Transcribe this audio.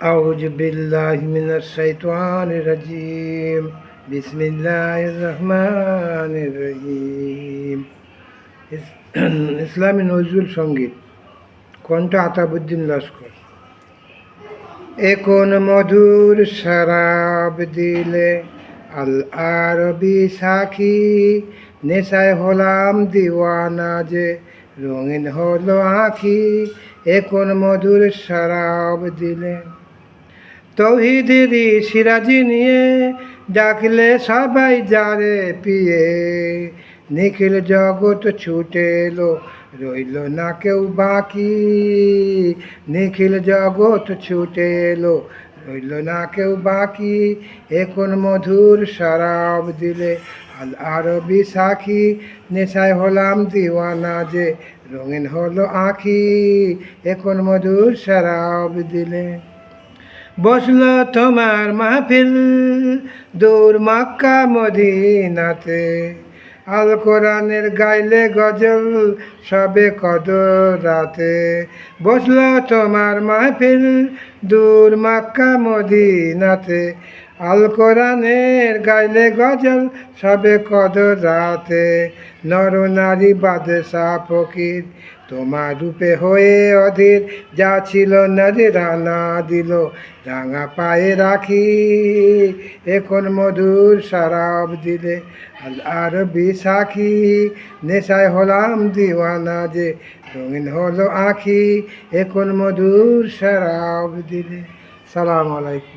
أعوذ بالله من الشيطان الرجيم بسم الله الرحمن الرحيم ইস- ইসলামী নজরুল সঙ্গীত কণ্ঠ আতাবুদ্দিন লস্কর এখন মধুর শরাব দিলে আল আরবি সাখী নেশায় হলাম দিওয়ানা যে রঙিন হলো আখি এখন মধুর শরাব দিলে তৌহিদেরই সিরাজি নিয়ে ডাকলে সবাই যারে পিয়ে। নিখিল জগৎ ছুটে এলো, রইল না কেউ বাকি। নিখিল জগৎ ছুটে এলো, রইল না কেউ বাকি। এখন মধুর শরাব দিলে আল আরবি সাখী। নেশায় হলাম দিওয়ানা যে রঙিন হলো আখি। এখন মধুর শরাব দিলে বসল তোমার মাহফিল দূর মাক্কা মদিনাতে। আল কোরআনের গাইলে গজল সবে কদর রাতে বসল তোমার মাহফিল দূর মাক্কা মদিনাতে। আল কোরআনের গাইলে গজল, সবে কদর রাতে। নর নারী বাদশা ফকির, তোমার রূপে হয়ে অধীর। যা ছিল নজরানা দিল, রাঙা পায়ে রাখি। এখন মধুর শরাব দিলে আল আরবি সাখী। নেশায় হলাম দিওয়ানা যে রঙিন হলো আখি। এখন মধুর শরাব দিলে। সালাম আলাইকুম।